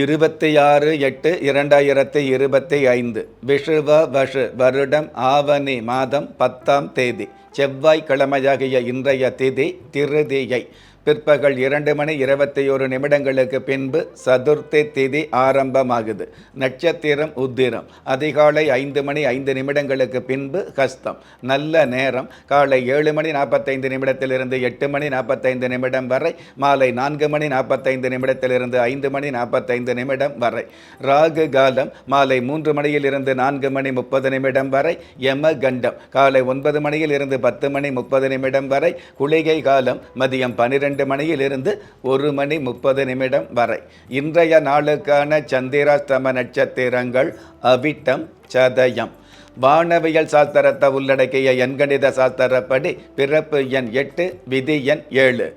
இருபத்தி ஆறு எட்டு இரண்டாயிரத்தி இருபத்தி ஐந்து. விஷுவ வஷு வருடம் ஆவணி மாதம் பத்தாம் தேதி. செவ்வாய்க்கிழமையாகிய இன்றைய திதி திருதியை பிற்பகல் இரண்டு மணி இருபத்தி ஒரு நிமிடங்களுக்கு பின்பு சதுர்த்தி திதி ஆரம்பமாகுது. நட்சத்திரம் உத்திரம். அதிகாலை ஐந்து மணி ஐந்து நிமிடங்களுக்கு பின்பு ஹஸ்தம். நல்ல நேரம். காலை ஏழு மணி நாற்பத்தைந்து நிமிடத்திலிருந்து எட்டு மணி நாற்பத்தைந்து நிமிடம் வரை. மாலை நான்கு மணி நாற்பத்தைந்து நிமிடத்திலிருந்து ஐந்து மணி நாற்பத்தைந்து நிமிடம் வரை. ராகு காலம். மாலை மூன்று மணியிலிருந்து நான்கு மணி முப்பது நிமிடம் வரை. யம கண்டம். காலை ஒன்பது மணியில் இருந்து பத்து மணி முப்பது நிமிடம் வரை. குளிகை காலம். மதியம் பனிரெண்டு மணியிலிருந்து ஒரு மணி முப்பது நிமிடம் வரை. இன்றைய நாளுக்கான சந்திராஸ்தம நட்சத்திரங்கள் அவிட்டம் சதயம். வானவியல் சாஸ்திரத்தை உள்ளடக்கிய எண்கணித சாஸ்திரப்படி பிறப்பு எண் எட்டு விதி எண் ஏழு.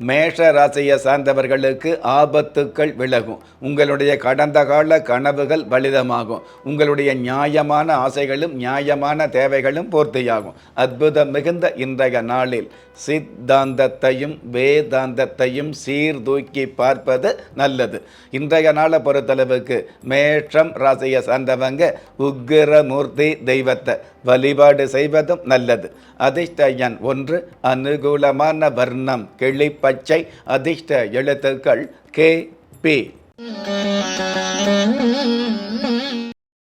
மேஷ ராசியை சார்ந்தவர்களுக்கு ஆபத்துக்கள் விலகும். உங்களுடைய கடந்த கால கனவுகள் பலிதமாகும் உங்களுடைய நியாயமான ஆசைகளும் நியாயமான தேவைகளும் பூர்த்தியாகும். அற்புதம் மிகுந்த இன்றைய நாளில் சித்தாந்தத்தையும் வேதாந்தத்தையும் சீர்தூக்கி பார்ப்பது நல்லது. இன்றைய நாளை பொறுத்தளவுக்கு மேஷம் ராசியை சார்ந்தவங்க உக்கிரமூர்த்தி தெய்வத்தை வழிபாடு செய்வதும் நல்லது. அதிர்ஷ்ட எண் ஒன்று அனுகூலமான வர்ணம் கிளிப்பச்சை அதிர்ஷ்ட எழுத்துக்கள் கே பி.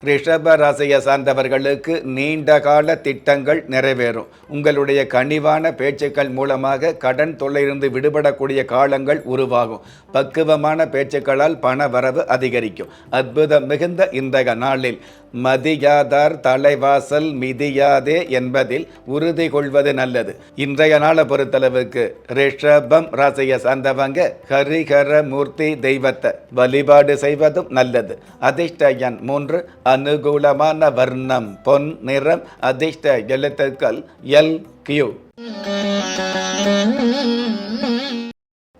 ரிஷப ராசியை சார்ந்தவர்களுக்கு நீண்ட கால திட்டங்கள் நிறைவேறும். உங்களுடைய கனிவான பேச்சுக்கள் மூலமாக கடன் தொல்லையிலிருந்து விடுபடக்கூடிய காலங்கள் உருவாகும். பக்குவமான பேச்சுக்களால் பண வரவு அதிகரிக்கும். அற்புதம் மிகுந்த இந்த நாளில். மதியாதார் தலைவாசல் மிதியாதே என்பதில் உறுதி கொள்வது நல்லது. இன்றைய நாளை பொறுத்தளவுக்கு ரிஷபம் ராசியை சார்ந்தவங்க ஹரிஹர மூர்த்தி தெய்வத்தை வழிபாடு செய்வதும் நல்லது. அதிர்ஷ்ட எண் மூன்று அனுகூலமான வர்ணம் பொன் நிறம் அதிர்ஷ்ட எழுத்துக்கள் எல் கியூ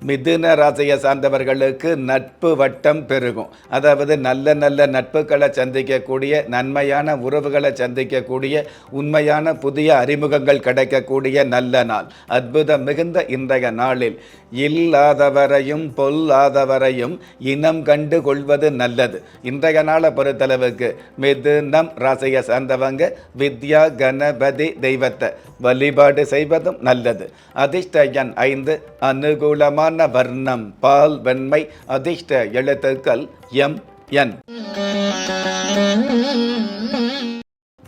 மிதுன ராசியை சார்ந்தவர்களுக்கு நட்பு வட்டம் பெருகும். அதாவது நல்ல நல்ல நட்புகளை சந்திக்கக்கூடிய நன்மையான உறவுகளை சந்திக்கக்கூடிய உண்மையான புதிய அறிமுகங்கள் கிடைக்கக்கூடிய நல்ல நாள். அற்புதம் மிகுந்த இன்றைய நாளில். இல்லாதவரையும் பொல்லாதவரையும் இனம் கண்டு கொள்வது நல்லது. இன்றைய நாளை பொறுத்தளவுக்கு மிதுனம் ராசியை சார்ந்தவங்க வித்யா கணபதி தெய்வத்தை வழிபாடு செய்வதும் நல்லது. அதிர்ஷ்ட எண் ஐந்து அனுகூலமான வர்ணம் பால் வெண்மை அதிர்ஷ்ட எழுத்துக்கள் எம் என்.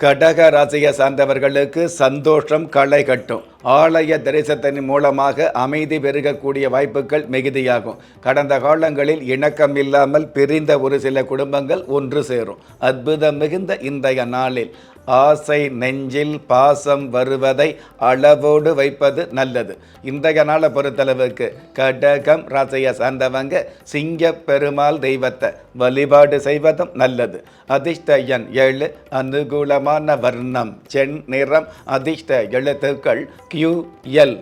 கடக ராசியை சார்ந்தவர்களுக்கு சந்தோஷம் களை கட்டும். ஆலய தரிசனத்தின் மூலமாக அமைதி பெருகக்கூடிய வாய்ப்புகள் மிகுதியாகும். கடந்த காலங்களில் இணக்கம் இல்லாமல் பிரிந்த ஒரு சில குடும்பங்கள் ஒன்று சேரும். அற்புதம் மிகுந்த இன்றைய நாளில். ஆசை நெஞ்சில் பாசம் வருவதை அளவோடு வைப்பது நல்லது. இன்றைய நாளை பொறுத்தளவுக்கு கடகம் ராசியை சார்ந்தவங்க சிங்க பெருமாள் தெய்வத்தை வழிபாடு செய்வதும் நல்லது. அதிர்ஷ்ட எண் ஏழு அனுகூலமான வர்ணம். சென் நிறம் அதிர்ஷ்ட எழுத்துக்கள் கியூ எல்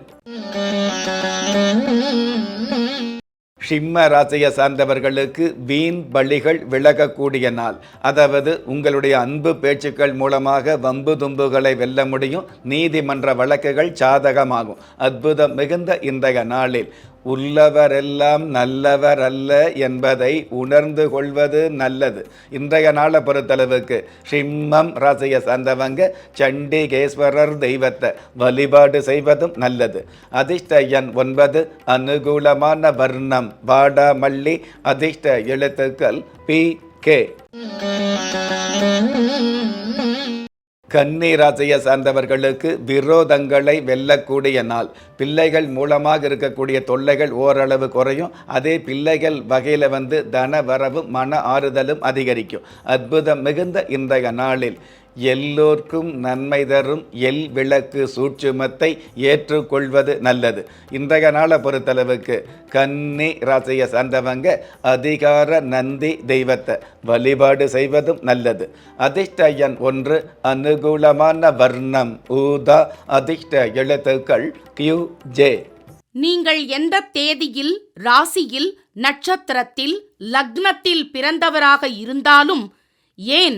சிம்ம ராசியை சார்ந்தவர்களுக்கு வீண் பள்ளிகள் விலகக்கூடிய நாள். அதாவது உங்களுடைய அன்பு பேச்சுக்கள் மூலமாக வம்பு தும்புகளை வெல்ல முடியும். நீதிமன்ற வழக்குகள் சாதகமாகும். அற்புதம் மிகுந்த இன்றைய நாளில். உள்ளவரெல்லாம் நல்லவர் அல்ல என்பதை உணர்ந்து கொள்வது நல்லது. இன்றைய நாளை பொறுத்தளவுக்கு சிம்மம் ராசியை சார்ந்தவங்க சண்டிகேஸ்வரர் தெய்வத்தை வழிபாடு செய்வதும் நல்லது. அதிர்ஷ்ட எண் ஒன்பது அனுகூலமான வர்ணம் வாடாமல்லி அதிர்ஷ்ட எழுத்துக்கள் பி கே. கன்னி ராசியை சார்ந்தவர்களுக்கு விரோதங்களை வெல்லக்கூடிய நாள். பிள்ளைகள் மூலமாக இருக்கக்கூடிய தொல்லைகள் ஓரளவு குறையும். அதே பிள்ளைகள் வகையில் வந்து தன வரவும் மன ஆறுதலும் அதிகரிக்கும். அற்புதம் மிகுந்த இன்றைய நாளில். எல்லோர்க்கும் நன்மை தரும் எல் விளக்கு சூட்சுமத்தை ஏற்றுக்கொள்வது நல்லது. இன்றைய நாளை பொறுத்தளவுக்கு கன்னி ராசியை சார்ந்தவங்க அதிகார நந்தி தெய்வத்தை வழிபாடு செய்வதும் நல்லது. அதிர்ஷ்ட எண் ஒன்று அனுகூலமான வர்ணம் ஊதா அதிர்ஷ்ட எழுத்துக்கள் கியூ ஜே. நீங்கள் எந்த தேதியில் ராசியில் நட்சத்திரத்தில் லக்னத்தில் பிறந்தவராக இருந்தாலும் ஏன்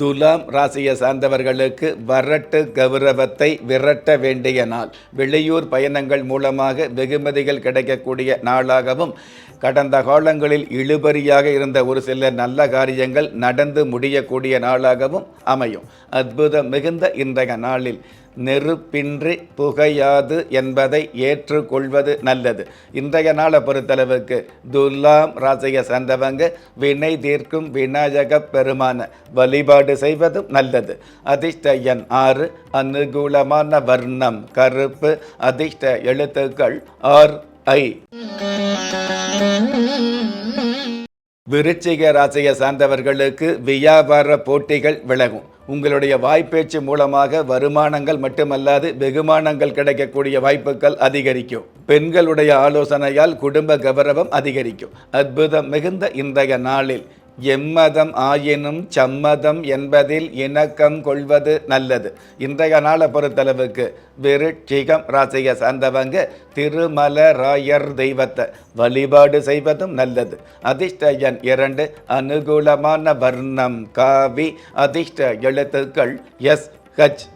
துலாம் ராசியை சார்ந்தவர்களுக்கு வரட்டு கௌரவத்தை விரட்ட வேண்டிய நாள். வெளியூர் பயணங்கள் மூலமாக வெகுமதிகள் கிடைக்கக்கூடிய நாளாகவும் கடந்த காலங்களில் இழுபறியாக இருந்த ஒரு சில நல்ல காரியங்கள் நடந்து முடியக்கூடிய நாளாகவும் அமையும். அற்புதம் மிகுந்த இன்றைய நாளில் நெருப்பின்றி புகையாது என்பதை ஏற்றுக்கொள்வது நல்லது. இன்றைய நாளை பொறுத்தளவுக்கு துலாம் ராசியை சார்ந்தவங்க வினை தீர்க்கும் விநாயக பெருமான வழிபாடு செய்வதும் நல்லது. அதிர்ஷ்ட எண் ஆறு அனுகூலமான வர்ணம் கருப்பு அதிர்ஷ்ட எழுத்துக்கள் ஆர் ஐ. விருச்சிக ராசியை சார்ந்தவர்களுக்கு வியாபார போட்டிகள் விலகும். உங்களுடைய வாய்ப்பேச்சு மூலமாக வருமானங்கள் மட்டுமல்லாது வெகுமானங்கள் கிடைக்கக்கூடிய வாய்ப்புகள் அதிகரிக்கும். பெண்களுடைய ஆலோசனையால் குடும்ப கௌரவம் அதிகரிக்கும். அற்புதம் மிகுந்த இன்றைய நாளில். எம்மதம் ஆயினும் சம்மதம் என்பதில் இணக்கம் கொள்வது நல்லது. இன்றைய நாளை பொறுத்தளவுக்கு விருட்சிகம் ராசியை சார்ந்தவங்க திருமல ராயர் தெய்வத்தை வழிபாடு செய்வதும் நல்லது. அதிர்ஷ்ட எண் இரண்டு அனுகூலமான வர்ணம் காவி அதிர்ஷ்ட எழுத்துக்கள் எஸ் ஹச்.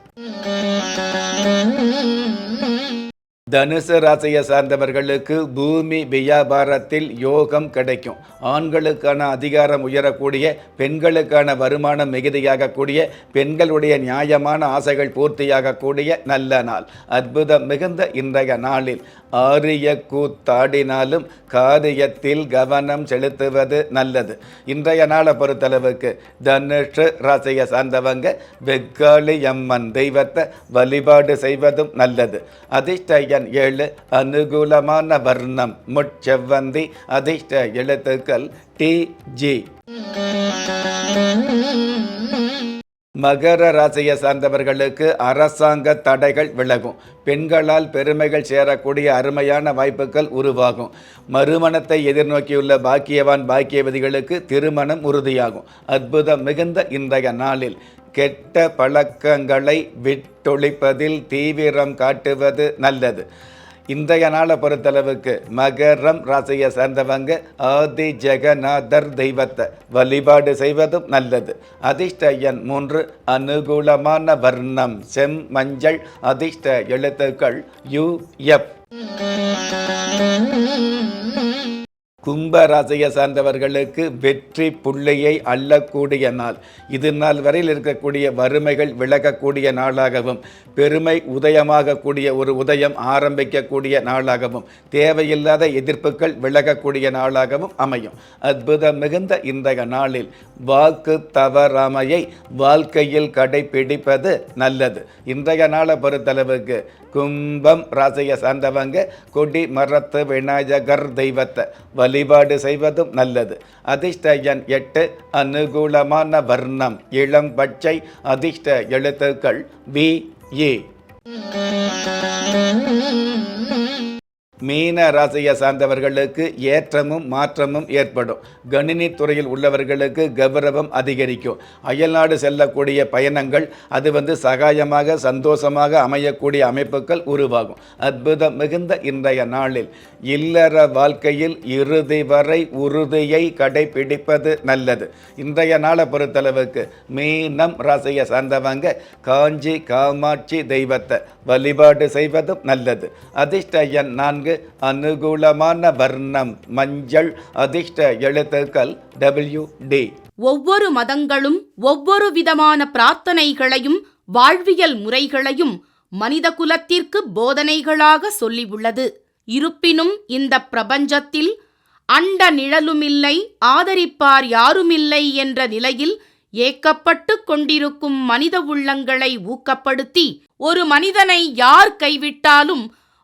தனுசு ராசியை சார்ந்தவர்களுக்கு பூமி வியாபாரத்தில் யோகம் கிடைக்கும். ஆண்களுக்கான அதிகாரம் உயரக்கூடிய பெண்களுக்கான வருமானம் மிகுதியாகக்கூடிய பெண்களுடைய நியாயமான ஆசைகள் பூர்த்தியாகக்கூடிய நல்ல நாள். அற்புதம் மிகுந்த இன்றைய நாளில். ஆரிய கூத்தாடினாலும் காரியத்தில் கவனம் செலுத்துவது நல்லது. இன்றைய நாளை பொறுத்தளவுக்கு தனுஷு ராசியை சார்ந்தவங்க வெக்காளி அம்மன் தெய்வத்தை வழிபாடு செய்வதும் நல்லது. அதிர்ஷ்டயன் ஏழு அனுகூலமான வர்ணம் முட்செவ்வந்தி அதிர்ஷ்ட எழுத்துக்கள் டி ஜி. மகர ராசியை சார்ந்தவர்களுக்கு அரசாங்க தடைகள் விலகும். பெண்களால் பெருமைகள் சேரக்கூடிய அருமையான வாய்ப்புகள் உருவாகும். மறுமணத்தை எதிர்நோக்கியுள்ள பாக்கியவான் பாக்கியவதிகளுக்கு திருமணம் உறுதியாகும். அற்புதம் மிகுந்த இன்றைய நாளில் கெட்ட பழக்கங்களை விட்டொழிப்பதில் தீவிரம் காட்டுவது நல்லது. இன்றைய நாளை பொறுத்தளவுக்கு மகரம் ராசியை சேர்ந்தவங்க ஆதி ஜெகநாதர் தெய்வத்தை வழிபாடு செய்வதும் நல்லது. அதிர்ஷ்ட எண் மூன்று அனுகூலமான வர்ணம் செம் மஞ்சள் அதிர்ஷ்ட எழுத்துக்கள் யு எஃப் கும்பராசியை சார்ந்தவர்களுக்கு வெற்றி புள்ளியை அள்ளக்கூடிய நாள். இது நாள் வரையில் இருக்கக்கூடிய வறுமைகள் விலகக்கூடிய நாளாகவும் பெருமை உதயமாகக்கூடிய ஒரு உதயம் ஆரம்பிக்கக்கூடிய நாளாகவும் தேவையில்லாத எதிர்ப்புகள் விலகக்கூடிய நாளாகவும் அமையும். அற்புதம் மிகுந்த இன்றைய நாளில் வாக்கு தவறாமையை வாழ்க்கையில் கடைபிடிப்பது நல்லது. இன்றைய நாளை பொறுத்தளவுக்கு கும்பம் ராசியை சார்ந்தவங்க கொடி மரத்து விநாயகர் தெய்வத்தை வழிபாடு செய்வதும் நல்லது. அதிர்ஷ்ட எண் எட்டு அனுகூலமான வர்ணம். இளம் பச்சை அதிர்ஷ்ட எழுத்துக்கள் வி ஏ. மீன ராசியை சார்ந்தவர்களுக்கு ஏற்றமும் மாற்றமும் ஏற்படும். கணினி துறையில் உள்ளவர்களுக்கு கௌரவம் அதிகரிக்கும். அயல்நாடு செல்லக்கூடிய பயணங்கள் அது வந்து சகாயமாக சந்தோஷமாக அமையக்கூடிய அமைப்புகள் உருவாகும். அற்புதம் மிகுந்த இன்றைய நாளில் இல்லற வாழ்க்கையில் இறுதி வரை உறுதியை கடைபிடிப்பது நல்லது. இன்றைய நாளை பொறுத்தளவுக்கு மீனம் ராசியை சார்ந்தவங்க காஞ்சி காமாட்சி தெய்வத்தை வழிபாடு செய்வதும் நல்லது. அதிர்ஷ்ட எண் நான்கு அனுகூலமான வர்ணம் மஞ்சள் அதிர்ஷ்ட எழுத்துக்கள் டபிள்யூ டி ஒவ்வொரு மதங்களும் ஒவ்வொரு விதமான பிரார்த்தனைகளையும் வாழ்வியல் முறைகளையும் மனித குலத்திற்கு போதனைகளாக சொல்லியுள்ளது. இருப்பினும் இந்த பிரபஞ்சத்தில் அண்ட நிழலுமில்லை ஆதரிப்பார் யாருமில்லை என்ற நிலையில் ஏக்கப்பட்டு கொண்டிருக்கும் மனித உள்ளங்களை ஊக்கப்படுத்தி ஒரு மனிதனை யார் கைவிட்டாலும்